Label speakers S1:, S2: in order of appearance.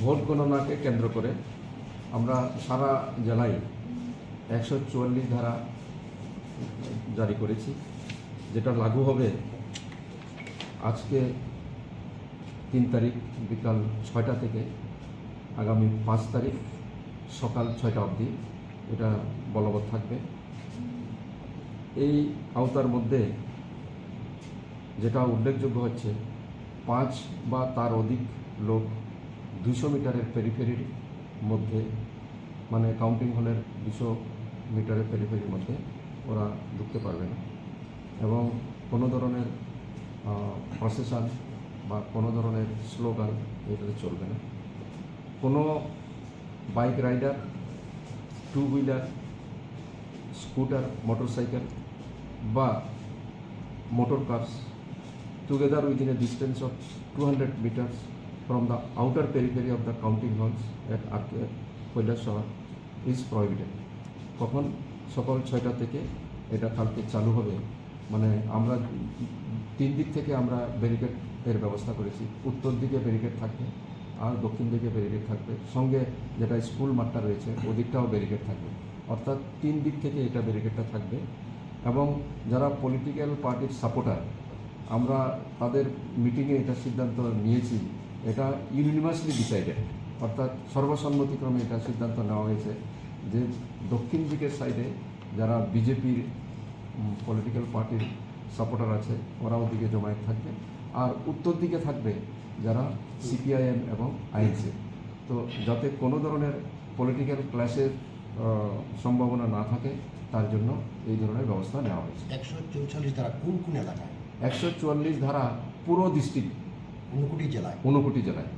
S1: Vote গণনাকে কেন্দ্র করে আমরা সারা জেলায় একশো চুয়াল্লিশ ধারা জারি করেছি, যেটা লাগু হবে আজকে তিন তারিখ বিকাল ছয়টা থেকে আগামী পাঁচ তারিখ সকাল ছয়টা অবধি এটা বলবৎ থাকবে। এই আওতার মধ্যে যেটা উল্লেখযোগ্য হচ্ছে, পাঁচ বা তার অধিক লোক দুশো মিটারের পেরিফেরির মধ্যে মানে কাউন্টিং হলের দুশো মিটারের পেরিফেরির মধ্যে ওরা ঢুকতে পারবে না। এবং কোনো ধরনের প্রসেশন বা কোনো ধরনের স্লোগান এটাতে চলবে না। কোনো bike rider two wheeler scooter motorcycle বা motor cars together within a distance of 200 meters from the outer periphery of the counting halls at Kailashahar is prohibited. কখন? সকাল ছয়টা থেকে এটা কালকে চালু হবে। মানে আমরা তিন দিক থেকে আমরা ব্যারিকেড ব্যবস্থা করেছি। উত্তর দিকে ব্যারিকেড থাকবে আর দক্ষিণ দিকে ব্যারিকেড থাকবে। সঙ্গে যেটা স্কুল মাঠটা রয়েছে, ওদিকটাও ব্যারিকেড থাকবে। অর্থাৎ তিন দিক থেকে এটা ব্যারিকেডটা থাকবে। এবং যারা পলিটিক্যাল পার্টির সাপোর্টার আমরা তাদের মিটিংয়ে এটা সিদ্ধান্ত নিয়েছি এটা ইউনিভার্সালি ডিসাইডেড অর্থাৎ সর্বসম্মতিক্রমে এটা সিদ্ধান্ত নেওয়া হয়েছে যে দক্ষিণ দিকের সাইডে যারা বিজেপির পলিটিক্যাল পার্টির সাপোর্টার আছে ওরা ওদিকে জমায়েত থাকবে। আর উত্তর দিকে থাকবে যারা সিপিআইএম এবং আইএনসি। তো যাতে কোনো ধরনের পলিটিক্যাল ক্লাসের সম্ভাবনা না থাকে তার জন্য এই ধরনের ব্যবস্থা নেওয়া হয়েছে।
S2: একশো চৌচল্লিশ দ্বারা কোন কোন এলাকায়?
S1: একশো চুয়াল্লিশ ধারা পুরো ডিস্ট্রিক্ট
S2: ঊনকোটি জেলায়।
S1: ঊনকোটি জেলায়।